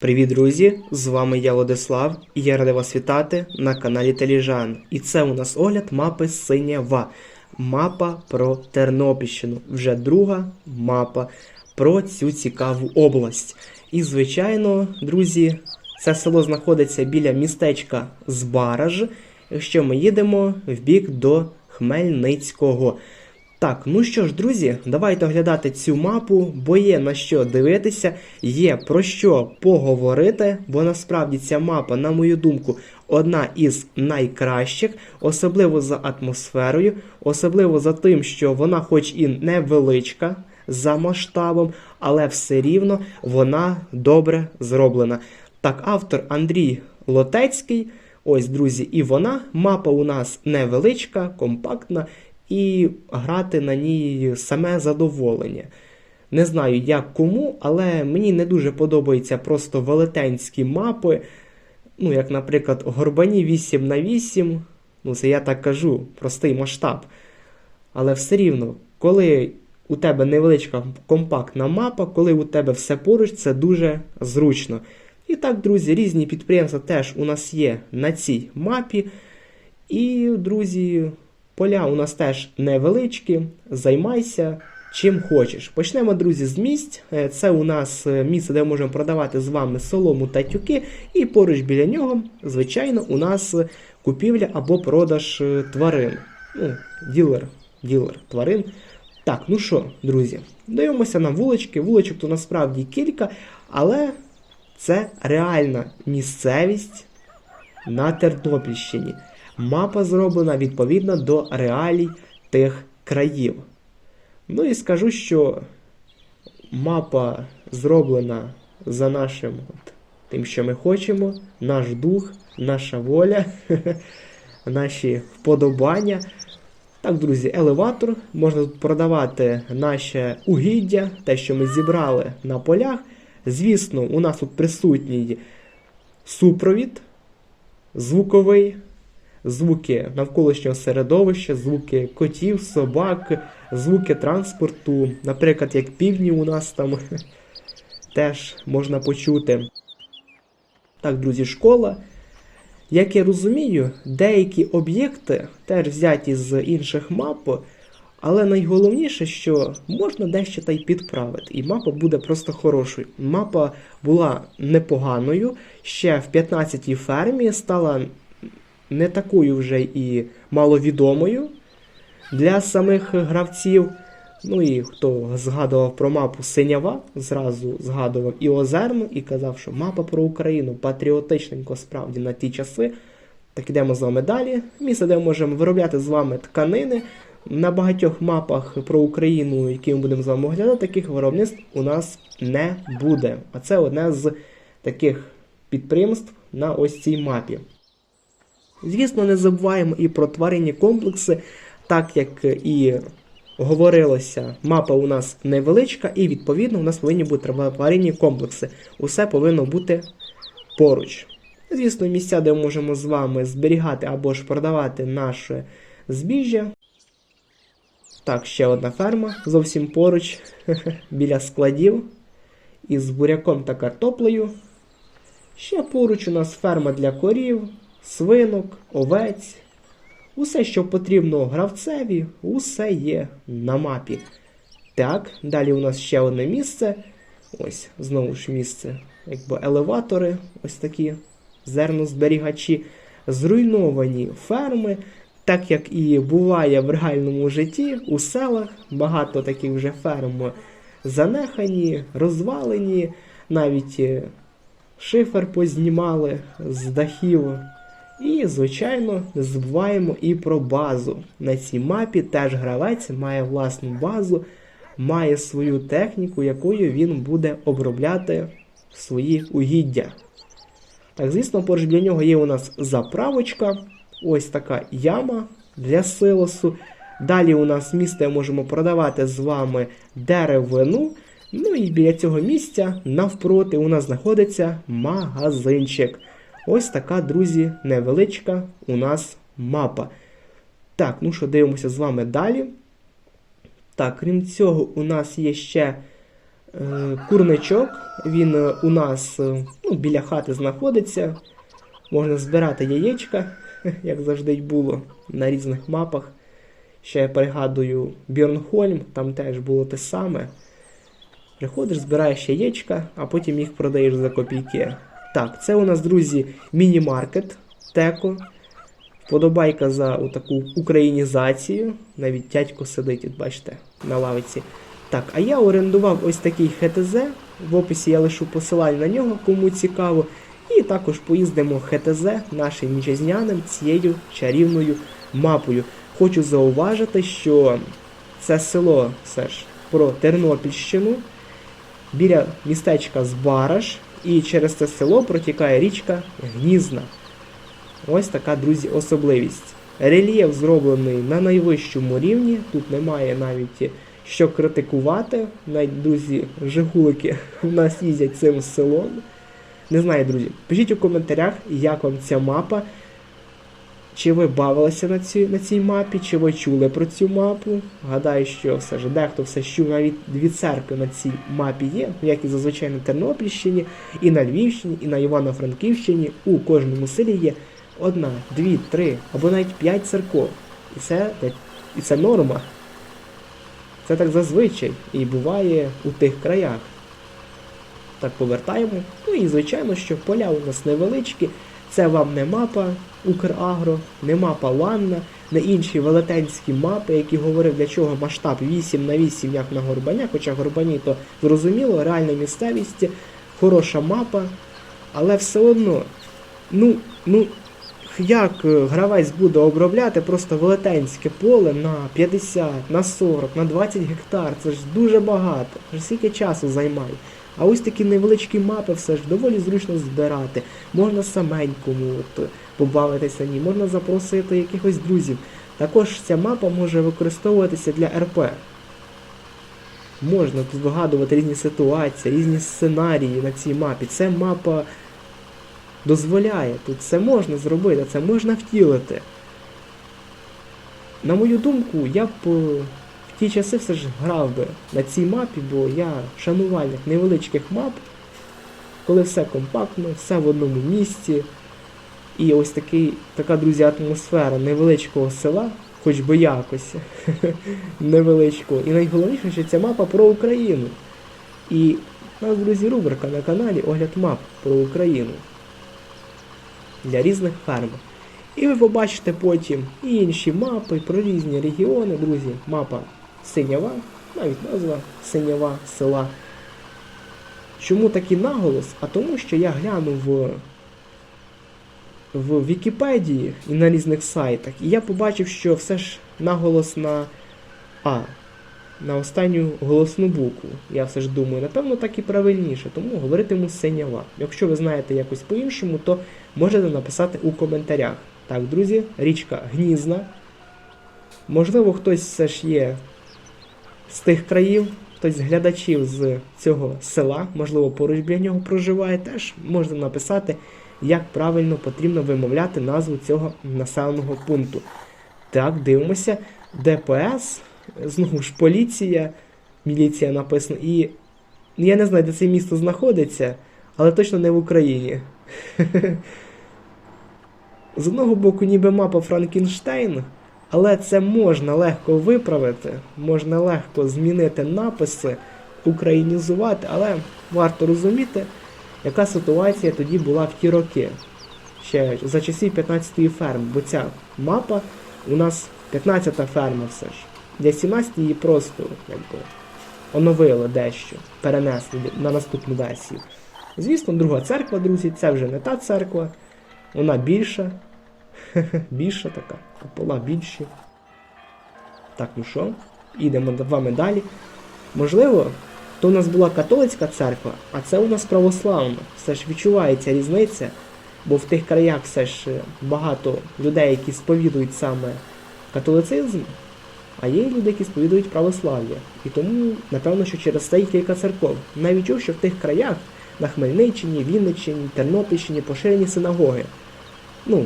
Привіт, друзі! З вами я Владислав, і я радий вас вітати на каналі Теліжан. І це у нас огляд мапи Синєва. Мапа про Тернопільщину. Вже друга мапа про цю цікаву область. І, звичайно, друзі, це село знаходиться біля містечка Збараж, якщо ми їдемо в бік до Хмельницького. Так, ну що ж, друзі, давайте оглядати цю мапу, бо є на що дивитися, є про що поговорити, бо насправді ця мапа, на мою думку, одна із найкращих, особливо за атмосферою, особливо за тим, що вона, хоч і невеличка за масштабом, але все рівно вона добре зроблена. Так, автор Андрій Лотецький. Ось, друзі, і вона. Мапа у нас невеличка, компактна, і грати на ній саме задоволення. Не знаю, як кому, але мені не дуже подобаються просто велетенські мапи. Ну, як, наприклад, Горбані 8 на 8 ну це я так кажу, простий масштаб. Але все рівно, коли у тебе невеличка компактна мапа, коли у тебе все поруч, це дуже зручно. І так, друзі, різні підприємства теж у нас є на цій мапі. І, друзі, поля у нас теж невеличкі. Займайся чим хочеш. Почнемо, друзі, з місць. Е, Це у нас е, місце, де можемо продавати з вами солому та тюки. І поруч біля нього, звичайно, у нас купівля або продаж е, тварин. Ну, ділер, ділер тварин. Так, ну що, друзі, дивимося на вулички. Вуличок то насправді кілька, але це реальна місцевість на Тернопільщині. Мапа зроблена відповідно до реалій тих країв. Ну і скажу, що мапа зроблена за нашим от, тим, що ми хочемо, наш дух, наша воля, наші вподобання. Так, друзі, елеватор. Можна тут продавати наше угіддя, те, що ми зібрали на полях. Звісно, у нас тут присутній супровід звуковий, звуки навколишнього середовища, звуки котів, собак, звуки транспорту. Наприклад, як півдні у нас там теж можна почути. Так, друзі, школа. Як я розумію, деякі об'єкти теж взяті з інших мап, але найголовніше, що можна дещо та й підправити, і мапа буде просто хорошою. Мапа була непоганою, ще в 15-й фермі стала не такою вже і маловідомою для самих гравців. Ну і хто згадував про мапу Синява, зразу згадував і Озерну, і казав, що мапа про Україну патріотичненько справді на ті часи. Так ідемо з вами далі. Місце, де ми можемо виробляти з вами тканини. На багатьох мапах про Україну, які ми будемо з вами оглядати, таких виробництв у нас не буде. А це одне з таких підприємств на ось цій мапі. Звісно, не забуваємо і про тваринні комплекси, так як і говорилося, мапа у нас невеличка, і відповідно у нас повинні бути тваринні комплекси. Усе повинно бути поруч. Звісно, місця, де ми можемо з вами зберігати або ж продавати наше збіжжя. Так, ще одна ферма зовсім поруч, біля складів із буряком та картоплею. Ще поруч у нас ферма для корів, свинок, овець. Усе, що потрібно гравцеві, усе є на мапі. Так, далі у нас ще одне місце. Ось, знову ж місце, якби елеватори, ось такі зернозберігачі, зруйновані ферми. Так як і буває в реальному житті, у селах багато таких вже ферм занехані, розвалені, навіть е, шифер познімали з дахів. І, звичайно, не забуваємо і про базу. На цій мапі теж гравець має власну базу, має свою техніку, якою він буде обробляти свої угіддя. Так, звісно, поруч для нього є у нас заправочка. Ось така яма для силосу. Далі у нас місце можемо продавати з вами деревину. Ну і біля цього місця навпроти у нас знаходиться магазинчик. Ось така, друзі, невеличка у нас мапа. Так, ну що, дивимося з вами далі. Так, крім цього, у нас є ще Е, Курничок, він е, у нас е, ну, біля хати знаходиться. Можна збирати яєчка, як завжди й було на різних мапах. Ще я пригадую Бірнхольм, там теж було те саме. Приходиш, збираєш яєчка, а потім їх продаєш за копійки. Так, це у нас, друзі, міні-маркет Теко. Вподобайка за таку українізацію. Навіть дядько сидить, от бачите, на лавиці. Так, а я орендував ось такий ХТЗ. В описі я лишу посилання на нього, кому цікаво. І також поїздимо ХТЗ нашим вітчизняним цією чарівною мапою. Хочу зауважити, що це село все ж про Тернопільщину біля містечка Збараж, і через це село протікає річка Гнізна. Ось така, друзі, особливість. Рельєф зроблений на найвищому рівні, тут немає навіть що критикувати. Навіть, друзі, жигулики в нас їздять цим селом. Не знаю, друзі. Пишіть у коментарях, як вам ця мапа. Чи ви бавилися на цій, на цій мапі, чи ви чули про цю мапу? Гадаю, що все ж дехто все чув, навіть дві церкви на цій мапі є, як і зазвичай на Тернопільщині, і на Львівщині, і на Івано-Франківщині. У кожному селі є одна, дві, три або навіть п'ять церков. І це, і це норма. Це так зазвичай і буває у тих краях. Так повертаємо. Ну і звичайно, що поля у нас невеличкі. Це вам не мапа Украгро, не мапа Ланна, не інші велетенські мапи, які говорив, для чого масштаб 8 на 8, як на Горбаня, хоча Горбані то зрозуміло, реальна місцевість, хороша мапа, але все одно, ну, ну, як е, гравець буде обробляти просто велетенське поле на 50, на 40, на 20 гектар, це ж дуже багато, це ж скільки часу займає. А ось такі невеличкі мапи все ж доволі зручно збирати. Можна саменькому от, побавитися ні, можна запросити якихось друзів. Також ця мапа може використовуватися для РП. Можна тут вигадувати різні ситуації, різні сценарії на цій мапі. Це мапа дозволяє, тут це можна зробити, це можна втілити. На мою думку, я б ті часи все ж грав би на цій мапі, бо я шанувальник невеличких мап, коли все компактно, все в одному місці. І ось такий, така, друзі, атмосфера невеличкого села, хоч би якось невеличкого. І найголовніше, що ця мапа про Україну. І у нас, друзі, рубрика на каналі Огляд мап про Україну для різних ферм. І ви побачите потім і інші мапи про різні регіони, друзі. Мапа Синява, навіть назва Синява села. Чому такий наголос? А тому, що я глянув в, в Вікіпедії і на різних сайтах, і я побачив, що все ж наголос на А. На останню голосну букву. Я все ж думаю, напевно, так і правильніше, тому говоритиму синява. Якщо ви знаєте якось по-іншому, то можете написати у коментарях. Так, друзі, річка Гнізна. Можливо, хтось все ж є з тих країв, хтось з глядачів з цього села, можливо, поруч біля нього проживає, теж можна написати, як правильно потрібно вимовляти назву цього населеного пункту. Так, дивимося. ДПС, знову ж поліція, міліція написано. І я не знаю, де це місто знаходиться, але точно не в Україні. З одного боку, ніби мапа Франкенштейн, але це можна легко виправити, можна легко змінити написи, українізувати, але варто розуміти, яка ситуація тоді була в ті роки. Ще за часів 15-ї ферми, бо ця мапа у нас 15-та ферма все ж. Для 17 її просто якби, оновили дещо, перенесли на наступну версію. Звісно, друга церква, друзі, це вже не та церква, вона більша. більша така, купола більші. Так, ну що, ідемо з вами далі. Можливо, то у нас була католицька церква, а це у нас православна. Все ж відчувається різниця, бо в тих краях все ж багато людей, які сповідують саме католицизм, а є люди, які сповідують православ'я. І тому, напевно, що через це їх кілька церков. Навіть чув, що в тих краях на Хмельниччині, Вінниччині, Тернопільщині поширені синагоги. Ну,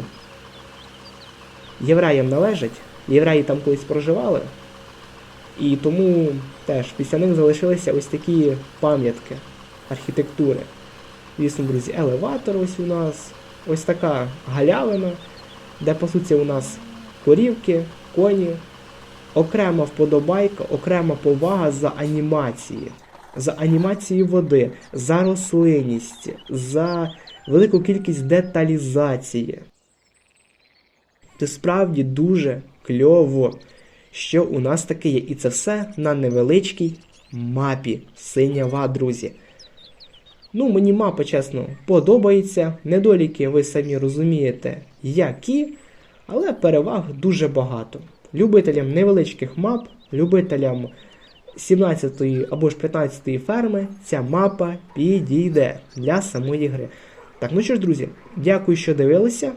євреям належать, євреї там колись проживали. І тому теж після них залишилися ось такі пам'ятки архітектури. Звісно, друзі, елеватор ось у нас, ось така галявина, де по суті у нас корівки, коні, окрема вподобайка, окрема повага за анімації, за анімації води, за рослинність, за велику кількість деталізації. Це справді дуже кльово, що у нас таке є. І це все на невеличкій мапі синява, друзі. Ну, мені мапа, чесно, подобається. Недоліки ви самі розумієте, які, але переваг дуже багато. Любителям невеличких мап, любителям 17 або ж 15 ферми ця мапа підійде для самої гри. Так, ну що ж, друзі, дякую, що дивилися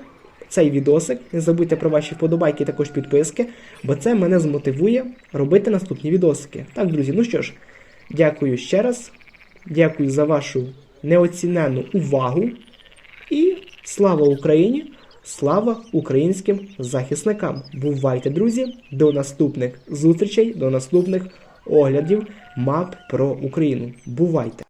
цей відосик. Не забудьте про ваші вподобайки, і також підписки, бо це мене змотивує робити наступні відосики. Так, друзі, ну що ж, дякую ще раз. Дякую за вашу неоцінену увагу. І слава Україні! Слава українським захисникам! Бувайте, друзі! До наступних зустрічей, до наступних оглядів мап про Україну. Бувайте!